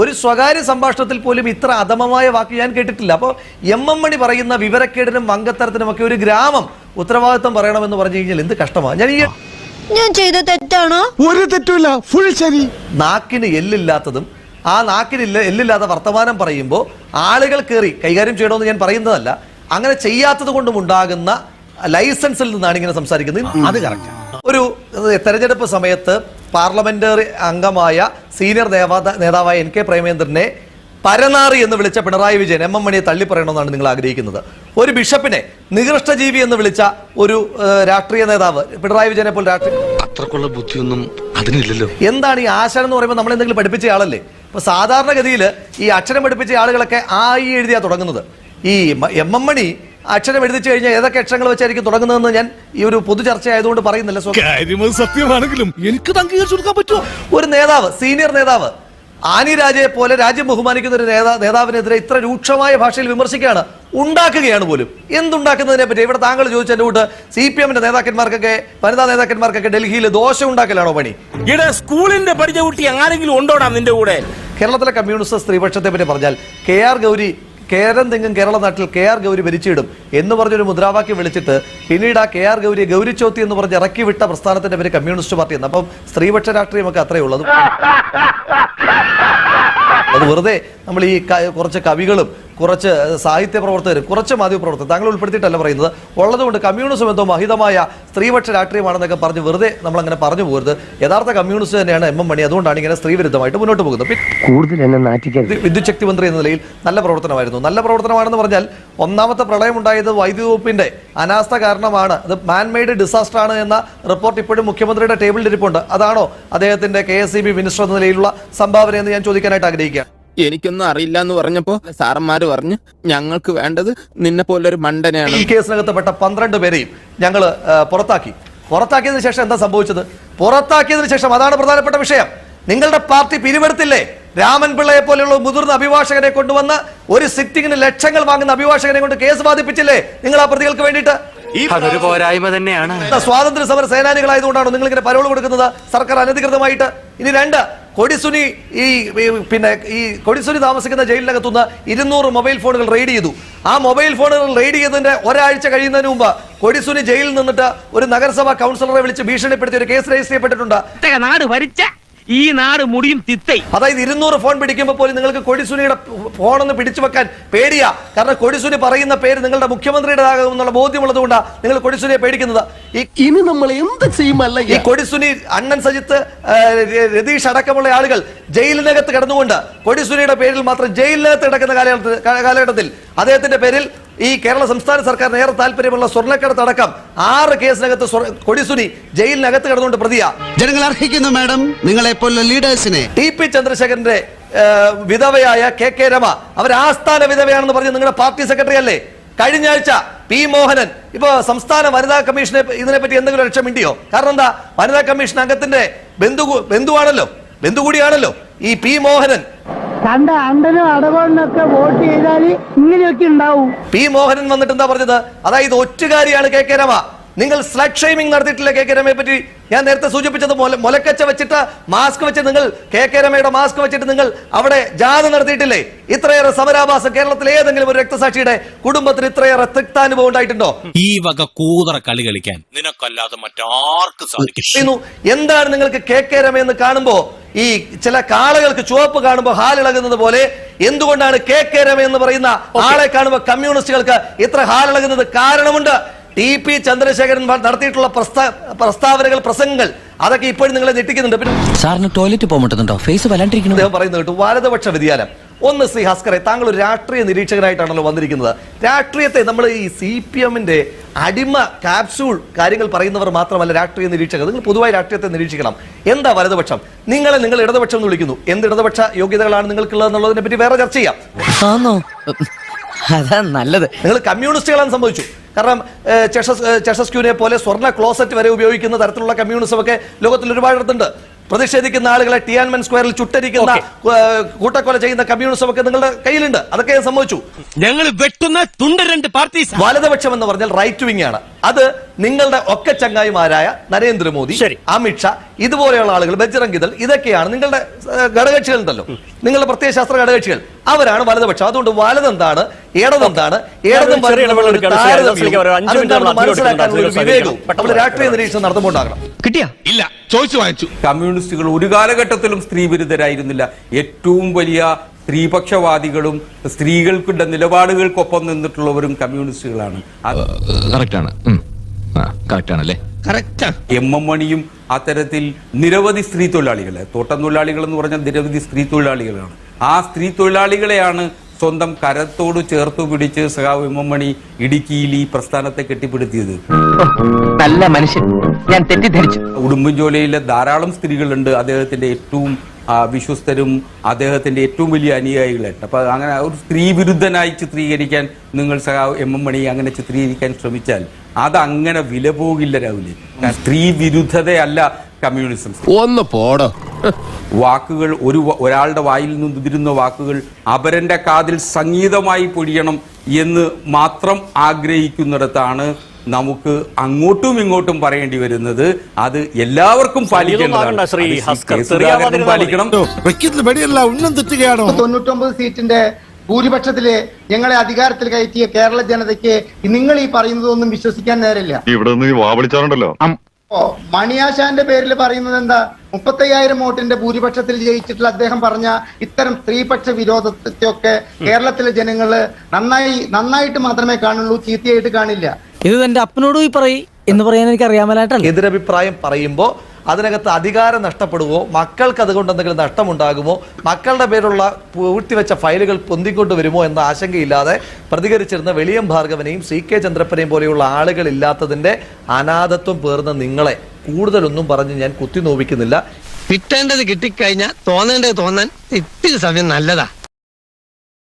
ഒരു സ്വകാര്യ സംഭാഷണത്തിൽ പോലും ഇത്ര അധമമായ വാക്ക് ഞാൻ കേട്ടിട്ടില്ല. അപ്പോൾ എം എം മണി പറയുന്ന വിവരക്കേടിനും വങ്കത്തരത്തിനും ഒക്കെ ഒരു ഗ്രാമം ഉത്തരവാദിത്വം പറയണമെന്ന് പറഞ്ഞു കഴിഞ്ഞാൽ എന്ത് കഷ്ടമാണ്? ഞാൻ ഈ ഞാൻ ചെയ്ത തെറ്റാണോ? ഒരു തെറ്റുമില്ല. ഫുൾ ശരി. നാക്കിന് എല്ലില്ലാത്തതും ആ നാക്കിനില്ല എല്ലില്ലാത്ത വർത്തമാനം പറയുമ്പോൾ ആളുകൾ കയറി കൈകാര്യം ചെയ്യണമെന്ന് ഞാൻ പറയുന്നതല്ല അങ്ങനെ ചെയ്യാത്തത് കൊണ്ടും ഉണ്ടാകുന്ന ലൈസൻസിൽ നിന്നാണ് ഇങ്ങനെ സംസാരിക്കുന്നത്. അത് കറക്റ്റ് ഒരു തെരഞ്ഞെടുപ്പ് സമയത്ത് പാർലമെന്ററി അംഗമായ സീനിയർ നേതാ നേതാവായ എൻ കെ പ്രേമേന്ദ്രനെ പരനാറി എന്ന് വിളിച്ച പിണറായി വിജയൻ എം എം മണിയെ തള്ളിപ്പറയണമെന്നാണ് നിങ്ങൾ ആഗ്രഹിക്കുന്നത്. ഒരു ബിഷപ്പിനെ നികൃഷ്ടജീവി എന്ന് വിളിച്ച ഒരു രാഷ്ട്രീയ നേതാവ് പിണറായി വിജയനെ പോലെ രാഷ്ട്രീയ അത്രക്കുള്ള ബുദ്ധിയൊന്നും അതിനില്ലല്ലോ. എന്താണ് ഈ ആശാൻ എന്ന് പറയുമ്പോൾ നമ്മൾ എന്തെങ്കിലും പഠിപ്പിച്ച ആളല്ലേ? ഇപ്പൊ സാധാരണഗതിയിൽ ഈ അക്ഷരം പഠിപ്പിച്ച ആളുകളൊക്കെ ആ ഈ എഴുതിയാ തുടങ്ങുന്നത്. ഈ എം എം മണി അക്ഷരം എഴുതിച്ചു കഴിഞ്ഞാൽ ഏതൊക്കെ അക്ഷരങ്ങൾ വെച്ചായിരിക്കും തുടങ്ങുന്നതെന്ന് ഞാൻ ഈ ഒരു പൊതു ചർച്ച ആയതുകൊണ്ട് പറയുന്നില്ല സത്യമാണെങ്കിലും എനിക്ക് ഒരു നേതാവ് സീനിയർ നേതാവ് ആനി രാജയെ പോലെ രാജ്യം ബഹുമാനിക്കുന്ന ഒരു നേതാ നേതാവിനെതിരെ ഇത്ര രൂക്ഷമായ ഭാഷയിൽ വിമർശിക്കുകയാണ് ഉണ്ടാക്കുകയാണ് പോലും. എന്തുണ്ടാക്കുന്നതിനെ പറ്റി? ഇവിടെ താങ്കൾ ചോദിച്ച എന്റെ കൂട്ട് സി പി എമ്മിന്റെ നേതാക്കന്മാർക്കൊക്കെ വനിതാ നേതാക്കന്മാർക്കൊക്കെ ഡൽഹിയിൽ ദോശ ഉണ്ടാക്കലാണോ പണി? ഇവിടെ സ്കൂളിന്റെ പഠിച്ച കുട്ടി ആരെങ്കിലും ഉണ്ടോടാ നിന്റെ കൂടെ? കേരളത്തിലെ കമ്മ്യൂണിസ്റ്റ് സ്ത്രീപക്ഷത്തെ പറ്റി പറഞ്ഞാൽ കെ ആർ ഗൗരി കേരം തെങ്ങും കേരള നാട്ടിൽ കെ ആർ ഗൗരി ഭരിച്ചിടും എന്ന് പറഞ്ഞൊരു മുദ്രാവാക്യം വിളിച്ചിട്ട് പിന്നീട് ആ കെ ആർ ഗൗരി ഗൗരിച്ചോത്തി എന്ന് പറഞ്ഞ് ഇറക്കി വിട്ട പ്രസ്ഥാനത്തിന്റെ പേര് കമ്മ്യൂണിസ്റ്റ് പാർട്ടി എന്ന്. അപ്പം സ്ത്രീപക്ഷ രാഷ്ട്രീയമൊക്കെ അത്രേ ഉള്ളത് അത് വെറുതെ നമ്മൾ ഈ കുറച്ച് കവികളും കുറച്ച് സാഹിത്യ പ്രവർത്തകർ കുറച്ച് മാധ്യമ പ്രവർത്തകർ താങ്കൾ ഉൾപ്പെടുത്തിയിട്ടല്ല പറയുന്നത്. ഉള്ളതുകൊണ്ട് കമ്മ്യൂണിസം എന്തോ മഹിതമായ സ്ത്രീപക്ഷ രാഷ്ട്രീയമാണെന്നൊക്കെ പറഞ്ഞ് വെറുതെ നമ്മൾ അങ്ങനെ പറഞ്ഞു പോകരുത് യഥാർത്ഥ കമ്മ്യൂണിസ്റ്റ് തന്നെയാണ് എം എം മണി. അതുകൊണ്ടാണ് ഇങ്ങനെ സ്ത്രീവിരുദ്ധമായിട്ട് മുന്നോട്ട് പോകുന്നത്. പിന്നെ കൂടുതൽ വിദ്യുത് ശക്തി മന്ത്രി എന്ന നിലയിൽ നല്ല പ്രവർത്തനമായിരുന്നു. നല്ല പ്രവർത്തനമാണെന്ന് പറഞ്ഞാൽ ഒന്നാമത്തെ പ്രളയം ഉണ്ടായത് വൈദ്യുതി വകുപ്പിന്റെ അനാസ്ഥ കാരണമാണ്. അത് മാൻമെയ്ഡ് ഡിസാസ്റ്റർ ആണ് എന്ന റിപ്പോർട്ട് ഇപ്പോഴും മുഖ്യമന്ത്രിയുടെ ടേബിളിൽ ഇരിപ്പുണ്ട്. അതാണോ അദ്ദേഹത്തിന്റെ കെ എസ് മിനിസ്റ്റർ എന്ന നിലയിലുള്ള സംഭാവന എന്ന് ഞാൻ ചോദിക്കാനായിട്ട് ആഗ്രഹിക്കുകയാണ്. എനിക്കൊന്നും അറിയില്ല എന്ന് പറഞ്ഞപ്പോ സാറന്മാര് പറഞ്ഞു ഞങ്ങൾക്ക് വേണ്ടത് നിന്നെ പോലൊരു മണ്ടനെയാണ്. ഈ കേസിനകത്ത് പന്ത്രണ്ട് പേരെയും ഞങ്ങൾ പുറത്താക്കി. പുറത്താക്കിയതിനു ശേഷം എന്താ സംഭവിച്ചത്? പുറത്താക്കിയതിനു ശേഷം അതാണ് പ്രധാനപ്പെട്ട വിഷയം. നിങ്ങളുടെ പാർട്ടി പിരിവെടുത്തില്ലേ? രാമൻ പിള്ളയെ പോലെയുള്ള മുതിർന്ന അഭിഭാഷകനെ കൊണ്ടുവന്ന് ഒരു സിറ്റിംഗിന് ലക്ഷങ്ങൾ വാങ്ങുന്ന അഭിഭാഷകനെ കൊണ്ട് കേസ് ബാധിപ്പിച്ചില്ലേ നിങ്ങൾ ആ പ്രതികൾക്ക് വേണ്ടിയിട്ട്? അതൊരു പോരായ്മ തന്നെയാണ്. സ്വാതന്ത്ര്യ സമര സേനാനികളായതുകൊണ്ടാണോ നിങ്ങൾ ഇങ്ങനെ പരോൾ കൊടുക്കുന്നത്? സർക്കാർ അനധികൃതമായിട്ട്. ഇനി രണ്ട് കൊടിസുനി ഈ പിന്നെ ഈ കൊടിസുനി താമസിക്കുന്ന ജയിലിനകത്തുനിന്ന് ഇരുന്നൂറ് മൊബൈൽ ഫോണുകൾ റെയ്ഡ് ചെയ്തു. ആ മൊബൈൽ ഫോണുകൾ റെയ്ഡ് ചെയ്തതിന്റെ ഒരാഴ്ച കഴിയുന്നതിന് മുമ്പ് കൊടിസുനി ജയിലിൽ നിന്നിട്ട് ഒരു നഗരസഭാ കൗൺസിലറെ വിളിച്ച് ഭീഷണിപ്പെടുത്തി ഒരു കേസ് രജിസ്റ്റർ ചെയ്യപ്പെട്ടിട്ടുണ്ട്. നാട് ഈ നാട് മുടിയും തിത്തൈ. അതായത് ഇരുന്നൂറ് ഫോൺ പിടിക്കുമ്പോൾ പോലും നിങ്ങൾക്ക് കൊടിസുനിയുടെ ഫോണൊന്ന് പിടിച്ചു വെക്കാൻ പേടിയാ. കാരണം കൊടിസുനി പറയുന്ന പേര് നിങ്ങളുടെ മുഖ്യമന്ത്രിയുടെ എന്നുള്ള ബോധ്യമുള്ളത് കൊണ്ടാണ് നിങ്ങൾ കൊടിസുനിയെ പേടിക്കുന്നത്. ഈ ഇനി നമ്മൾ എന്ത് ചെയ്യുമല്ല ഈ കൊടിസുനി അണ്ണൻ സജിത്ത് രതീഷ് അടക്കമുള്ള ആളുകൾ ജയിലിനകത്ത് കിടന്നുകൊണ്ട് കൊടിസുനിയുടെ പേരിൽ മാത്രം ജയിലിനകത്ത് കിടക്കുന്ന കാലഘട്ടത്തിൽ അദ്ദേഹത്തിന്റെ പേരിൽ ഈ കേരള സംസ്ഥാന സർക്കാർ ഏറെ താല്പര്യമുള്ള സ്വർണക്കടത്ത് അടക്കം ആറ് കേസിനകത്ത് കൊടിസുനി ജയിലിനകത്ത് കിടന്നുകൊണ്ട് പ്രതിയാ. ജനങ്ങൾ അർഹിക്കുന്നു മാഡം. നിങ്ങളെ പോലുള്ള ലീഡേഴ്സിനെ. ടി പി ചന്ദ്രശേഖരന്റെ വിധവയായ കെ കെ രമ അവർ ആസ്ഥാന വിധവയാണെന്ന് പറഞ്ഞ് നിങ്ങളുടെ പാർട്ടി സെക്രട്ടറി അല്ലേ? കഴിഞ്ഞ ആഴ്ച പി മോഹനൻ ഇപ്പോ സംസ്ഥാന വനിതാ കമ്മീഷനെ ഇതിനെപ്പറ്റി എന്തെങ്കിലും ലക്ഷ്യം മിണ്ടിയോ? കാരണം എന്താ? വനിതാ കമ്മീഷൻ അംഗത്തിന്റെ ബന്ധു ബന്ധുവാണല്ലോ ബന്ധു കൂടിയാണല്ലോ ഈ പി മോഹനൻ കണ്ട അണ്ടനും അടവണ്ണൊക്കെ വോട്ട് ചെയ്താൽ ഇങ്ങനെയൊക്കെ ഉണ്ടാവും. പി മോഹനൻ വന്നിട്ട് എന്താ പറഞ്ഞത്? അതായത് ഒറ്റുകാരിയാണ് കെ കെ രമ. നിങ്ങൾ സ്ലഡ് ഷെയ്മിംഗ് നടത്തിയിട്ടില്ല കെ കെ രമയെ പറ്റി? ഞാൻ നേരത്തെ സൂചിപ്പിച്ചത് മുല- മുലക്കച്ച വെച്ചിട്ട് മാസ്ക് വെച്ച് നിങ്ങൾ കെ കെ രമയുടെ മാസ്ക് വെച്ചിട്ട് നിങ്ങൾ അവിടെ ജാഥ നടത്തിയിട്ടില്ലേ? ഇത്രയേറെ സമരാഭാസം കേരളത്തിലെ ഏതെങ്കിലും ഒരു രക്തസാക്ഷിയുടെ കുടുംബത്തിന് ഇത്രയേറെ തിക്താനുഭവം ഉണ്ടായിട്ടുണ്ടോ? ഈ വക കൂതറ കളി കളിക്കാൻ നിനക്കല്ലാതെ മറ്റാർക്കും സാധിക്കും എന്താണ് നിങ്ങൾക്ക് കെ കെ രമ എന്ന് കാണുമ്പോ ഈ ചില കാളകൾക്ക് ചുവപ്പ് കാണുമ്പോൾ ഹാലിളകുന്നത് പോലെ എന്തുകൊണ്ടാണ് കെ കെ രമ എന്ന് പറയുന്ന ആളെ കാണുമ്പോൾ കമ്മ്യൂണിസ്റ്റുകൾക്ക് ഇത്ര ഹാലിളകുന്നത് കാരണമുണ്ട്? ടി പി ചന്ദ്രശേഖരൻ നടത്തിയിട്ടുള്ള പ്രസ്താവനകൾ പ്രസംഗങ്ങൾ അതൊക്കെ ഇപ്പോഴും നിങ്ങളെ ഞെട്ടിക്കുന്നുണ്ട്. പിന്നെ സാറിന് ടോയ്ലറ്റ് പോകാൻ ഫേസ് വല്ലാണ്ടിരിക്കുന്നു അദ്ദേഹം പറയുന്നത് കേട്ടു. വലതുപക്ഷ വ്യതിയാനം. ഒന്ന് ശ്രീ ഹസ്കറെ താങ്കൾ ഒരു രാഷ്ട്രീയ നിരീക്ഷകനായിട്ടാണല്ലോ വന്നിരിക്കുന്നത്. രാഷ്ട്രീയത്തെ നമ്മൾ ഈ സി പി എമ്മിന്റെ അടിമ കാപ്സ്യൂൾ കാര്യങ്ങൾ പറയുന്നവർ മാത്രമല്ല രാഷ്ട്രീയ നിരീക്ഷകർ. നിങ്ങൾ പൊതുവായി രാഷ്ട്രീയത്തെ നിരീക്ഷിക്കണം. എന്താ വലതുപക്ഷം? നിങ്ങളെ നിങ്ങൾ ഇടതുപക്ഷം എന്ന് വിളിക്കുന്നു. എന്ത് ഇടതുപക്ഷ യോഗ്യതകളാണ് നിങ്ങൾക്കുള്ളത് എന്നുള്ളതിനെ പറ്റി വേറെ ചർച്ച ചെയ്യാം. അതാ നല്ലത്. നിങ്ങൾ കമ്മ്യൂണിസ്റ്റുകളാണ് സംഭവിച്ചു. കാരണം ചെഷസ് ചെഷസ്ക്യൂനെ പോലെ സ്വർണ ക്ലോസറ്റ് വരെ ഉപയോഗിക്കുന്ന തരത്തിലുള്ള കമ്മ്യൂണിസം ഒക്കെ ലോകത്തിൽ ഒരുപാടിടത്തുണ്ട് പ്രതിഷേധിക്കുന്ന ആളുകളെ ടിയാൻമൻ സ്ക്വയറിൽ ചുട്ടരിക്കുന്ന കൂട്ടക്കൊല ചെയ്യുന്ന കമ്മ്യൂണിസം ഒക്കെ നിങ്ങളുടെ കയ്യിലുണ്ട്. അതൊക്കെ ഞാൻ സംഭവിച്ചു ഞങ്ങൾ വെട്ടുന്ന തുണ്ട രണ്ട് പാർട്ടീസ്. വലതുപക്ഷം എന്ന് പറഞ്ഞാൽ റൈറ്റ് വിങ് ആണ്. അത് നിങ്ങളുടെ ഒക്കെ ചങ്ങായിമാരായ നരേന്ദ്രമോദി. അമിത്ഷാ ഇതുപോലെയുള്ള ആളുകൾ ബജ്രംഗിദൾ ഇതൊക്കെയാണ് നിങ്ങളുടെ ഘടകക്ഷികൾ ഘടകകക്ഷികൾ ഉണ്ടല്ലോ നിങ്ങളുടെ പ്രത്യയശാസ്ത്ര ഘടകകക്ഷികൾ. അവരാണ് വലതുപക്ഷം. അതുകൊണ്ട് വലതെന്താണ് ഇടതെന്താണ് ഏടതും മനസ്സിലാക്കാൻ മനസ്സിലാക്കാനുള്ള. വിവേകവും നമ്മൾ രാഷ്ട്രീയ നിരീക്ഷണം നടത്തുമ്പോണ്ടാകണം കിട്ടിയാ? ഇല്ല ചോദിച്ചു വാങ്ങിച്ചു. കമ്മ്യൂണിസ്റ്റുകൾ ഒരു കാലഘട്ടത്തിലും സ്ത്രീ വിരുദ്ധരായിരുന്നില്ല. ഏറ്റവും വലിയ സ്ത്രീപക്ഷവാദികളും സ്ത്രീകൾക്കുള്ള നിലപാടുകൾക്കൊപ്പം നിന്നിട്ടുള്ളവരും കമ്മ്യൂണിസ്റ്റുകളാണ്. എം എം മണിയും അത്തരത്തിൽ നിരവധി സ്ത്രീ തൊഴിലാളികളെ. തോട്ടം തൊഴിലാളികൾ എന്ന് പറഞ്ഞാൽ നിരവധി സ്ത്രീ തൊഴിലാളികളാണ്. ആ സ്ത്രീ തൊഴിലാളികളെയാണ് സ്വന്തം കരത്തോട് ചേർത്തു പിടിച്ച് സഖാവ് എം എം മണി ഇടുക്കിയിൽ ഈ പ്രസ്ഥാനത്തെ കെട്ടിപ്പിടുത്തിയത്. നല്ല മനുഷ്യൻ. ഞാൻ തെറ്റിദ്ധരിച്ചു. ഉടുമ്പൻചോലയിലെ ധാരാളം സ്ത്രീകളുണ്ട്. അദ്ദേഹത്തിന്റെ ഏറ്റവും വിശ്വസ്തരും അദ്ദേഹത്തിന്റെ ഏറ്റവും വലിയ അനുയായികളായിട്ട്. അപ്പൊ അങ്ങനെ ഒരു സ്ത്രീ വിരുദ്ധനായി ചിത്രീകരിക്കാൻ നിങ്ങൾ സഖാവ് എം എം മണി അങ്ങനെ ചിത്രീകരിക്കാൻ ശ്രമിച്ചാൽ അത് അങ്ങനെ വില പോകില്ല രാഹുലി സ്ത്രീ വിരുദ്ധതയല്ല കമ്മ്യൂണിസം. ഒന്ന് പോടോ. വാക്കുകൾ ഒരു ഒരാളുടെ വായിൽ നിന്ന് ഉതിരുന്ന വാക്കുകൾ അപരന്റെ കാതിൽ സംഗീതമായി പൊഴിയണം എന്ന് മാത്രം ആഗ്രഹിക്കുന്നിടത്താണ് നമുക്ക് അങ്ങോട്ടും ഇങ്ങോട്ടും പറയേണ്ടി വരുന്നത്. അത് എല്ലാവർക്കും പാലിക്കേണ്ടതാണ്. പാലിക്കണം. തൊണ്ണൂറ്റൊമ്പത് സീറ്റിന്റെ ഭൂരിപക്ഷത്തിൽ ഞങ്ങളെ അധികാരത്തിൽ കയറ്റിയ കേരള ജനതയ്ക്ക് നിങ്ങൾ ഈ പറയുന്നതൊന്നും വിശ്വസിക്കാൻ നേരില്ല ഇവിടെ നിന്ന് വാ വിളിച്ചാറുണ്ടല്ലോ ഓ മണിയാശാന്റെ പേരിൽ പറയുന്നത് എന്താ? മുപ്പത്തയ്യായിരം വോട്ടിന്റെ ഭൂരിപക്ഷത്തിൽ ജയിച്ചിട്ടുള്ള അദ്ദേഹം പറഞ്ഞ ഇത്തരം സ്ത്രീപക്ഷ വിരോധത്തെയൊക്കെ കേരളത്തിലെ ജനങ്ങൾ നന്നായി നന്നായിട്ട് മാത്രമേ കാണുള്ളൂ ചീത്തയായിട്ട് കാണില്ല. ഇത് എന്റെ അപ്പനോട് പോയി പറയും എന്ന് പറയാൻ എനിക്ക് അറിയാമലായിട്ടല്ല എതിരഭിപ്രായം പറയുമ്പോൾ അതിനകത്ത് അധികാരം നഷ്ടപ്പെടുമോ മക്കൾക്ക് അതുകൊണ്ട് എന്തെങ്കിലും നഷ്ടമുണ്ടാകുമോ? മക്കളുടെ പേരുള്ള പൂഴ്ത്തിവെച്ച ഫയലുകൾ പൊന്തിക്കൊണ്ട് വരുമോ എന്ന ആശങ്കയില്ലാതെ പ്രതികരിച്ചിരുന്ന വെളിയം ഭാർഗവനെയും സി കെ ചന്ദ്രപ്പനെയും പോലെയുള്ള ആളുകൾ ഇല്ലാത്തതിന്റെ അനാഥത്വം പേർന്ന നിങ്ങളെ കൂടുതലൊന്നും പറഞ്ഞ് ഞാൻ കുത്തി നോവിക്കുന്നില്ല കിട്ടേണ്ടത് കിട്ടിക്കഴിഞ്ഞാൽ തോന്നേണ്ടത് തോന്നാൻ ഇത്തിരി സമയം നല്ലതാ.